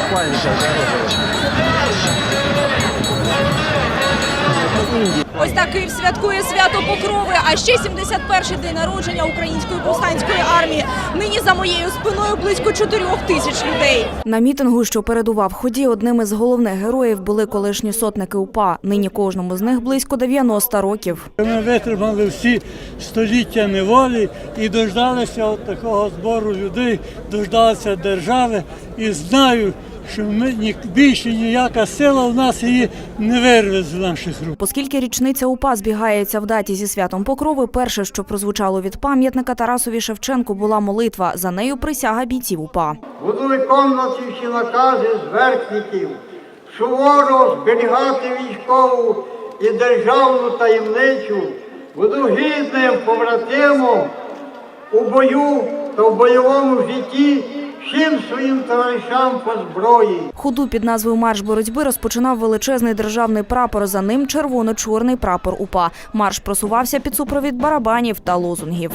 купальника. Ось так Київ святкує свято Покрови, а ще 71-й день народження української повстанської армії. Нині за моєю спиною близько чотирьох тисяч людей. На мітингу, що передував ході, одними з головних героїв були колишні сотники УПА. Нині кожному з них близько 90 років. Ми витримали всі століття неволі і дождалися от такого збору людей, дождалися держави. І знаю, що ми ні більше ніяка сила в нас її не вирве з наших рук. Оскільки річниця УПА збігається в даті зі святом Покрови, перше, що прозвучало від пам'ятника Тарасові Шевченку, була молитва. За нею присяга бійців УПА. Буду виконувати всі накази зверхників, суворо зберігати військову і державну таємницю, буду гідним побратимом у бою та в бойовому житті всім своїм товаришам по зброї. Ходу під назвою Марш боротьби розпочинав величезний державний прапор. За ним червоно-чорний прапор УПА. Марш просувався під супровід барабанів та лозунгів.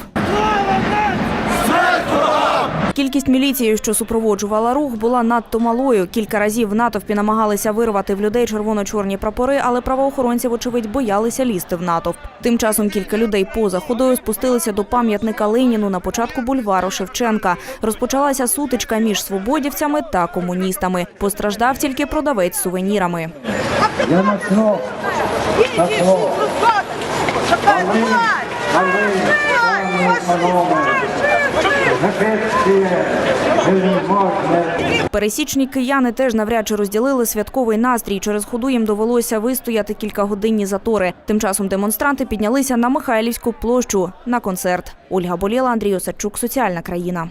Кількість міліції, що супроводжувала рух, була надто малою. Кілька разів в натовпі намагалися вирвати в людей червоно-чорні прапори, але правоохоронці, вочевидь, боялися лізти в натовп. Тим часом кілька людей поза ходою спустилися до пам'ятника Леніну на початку бульвару Шевченка. Розпочалася сутичка між свободівцями та комуністами. Постраждав тільки продавець з сувенірами. Я пани, панове, Грецьке, вельможне, Пересічні кияни теж навряд чи розділили святковий настрій. Через ходу їм довелося вистояти кількагодинні затори. Тим часом демонстранти піднялися на Михайлівську площу на концерт. Ольга Боліла, Андрій Осадчук, Соціальна країна.